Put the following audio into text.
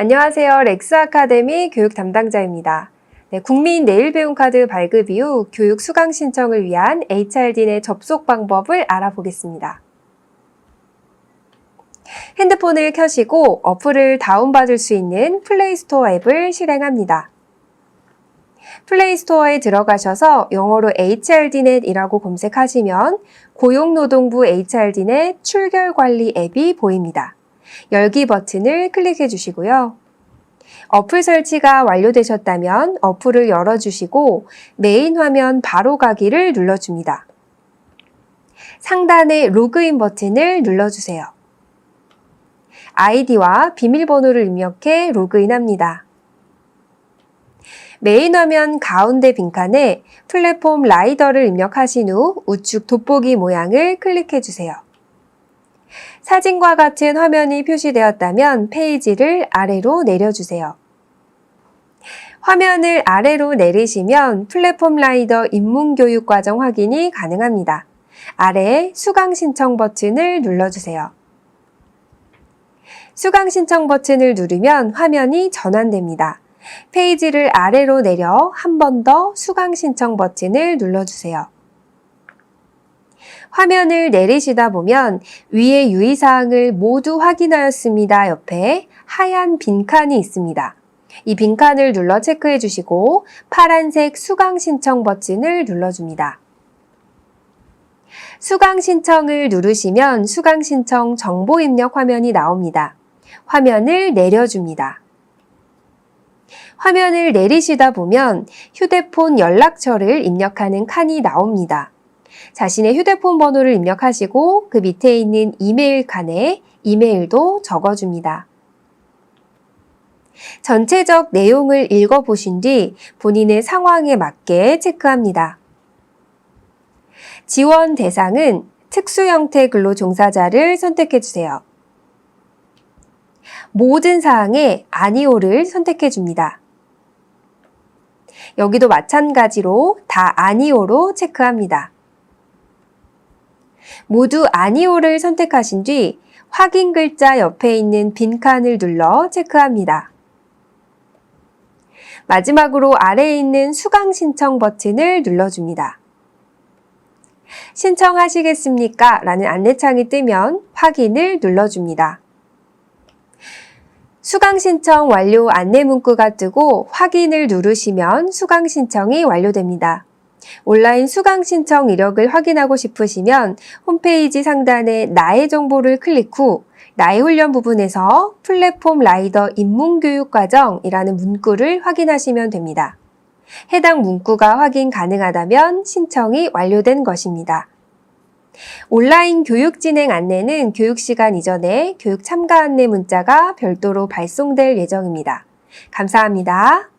안녕하세요. 렉스 아카데미 교육 담당자입니다. 네, 국민 내일 배움 카드 발급 이후 교육 수강 신청을 위한 HRD 내 접속 방법을 알아보겠습니다. 핸드폰을 켜시고 어플을 다운받을 수 있는 플레이스토어 앱을 실행합니다. 플레이스토어에 들어가셔서 영어로 HRDNet이라고 검색하시면 고용노동부 HRDnet 출결관리 앱이 보입니다. 열기 버튼을 클릭해 주시고요. 어플 설치가 완료되셨다면 어플을 열어주시고 메인 화면 바로 가기를 눌러줍니다. 상단의 로그인 버튼을 눌러주세요. 아이디와 비밀번호를 입력해 로그인합니다. 메인 화면 가운데 빈칸에 플랫폼 라이더를 입력하신 후 우측 돋보기 모양을 클릭해 주세요. 사진과 같은 화면이 표시되었다면 페이지를 아래로 내려주세요. 화면을 아래로 내리시면 플랫폼 라이더 입문교육 과정 확인이 가능합니다. 아래 수강 신청 버튼을 눌러주세요. 수강 신청 버튼을 누르면 화면이 전환됩니다. 페이지를 아래로 내려 한 번 더 수강 신청 버튼을 눌러주세요. 화면을 내리시다 보면 위의 유의사항을 모두 확인하였습니다. 옆에 하얀 빈칸이 있습니다. 이 빈칸을 눌러 체크해 주시고 파란색 수강 신청 버튼을 눌러줍니다. 수강 신청을 누르시면 수강 신청 정보 입력 화면이 나옵니다. 화면을 내려줍니다. 화면을 내리시다 보면 휴대폰 연락처를 입력하는 칸이 나옵니다. 자신의 휴대폰 번호를 입력하시고 그 밑에 있는 이메일 칸에 이메일도 적어줍니다. 전체적 내용을 읽어보신 뒤 본인의 상황에 맞게 체크합니다. 지원 대상은 특수 형태 근로 종사자를 선택해 주세요. 모든 사항에 아니오를 선택해 줍니다. 여기도 마찬가지로 다 아니오로 체크합니다. 모두 아니오를 선택하신 뒤 확인 글자 옆에 있는 빈 칸을 눌러 체크합니다. 마지막으로 아래에 있는 수강 신청 버튼을 눌러줍니다. 신청하시겠습니까? 라는 안내창이 뜨면 확인을 눌러줍니다. 수강 신청 완료 안내 문구가 뜨고 확인을 누르시면 수강 신청이 완료됩니다. 온라인 수강 신청 이력을 확인하고 싶으시면 홈페이지 상단에 나의 정보를 클릭 후 나의 훈련 부분에서 플랫폼 라이더 입문교육과정이라는 문구를 확인하시면 됩니다. 해당 문구가 확인 가능하다면 신청이 완료된 것입니다. 온라인 교육 진행 안내는 교육 시간 이전에 교육 참가 안내 문자가 별도로 발송될 예정입니다. 감사합니다.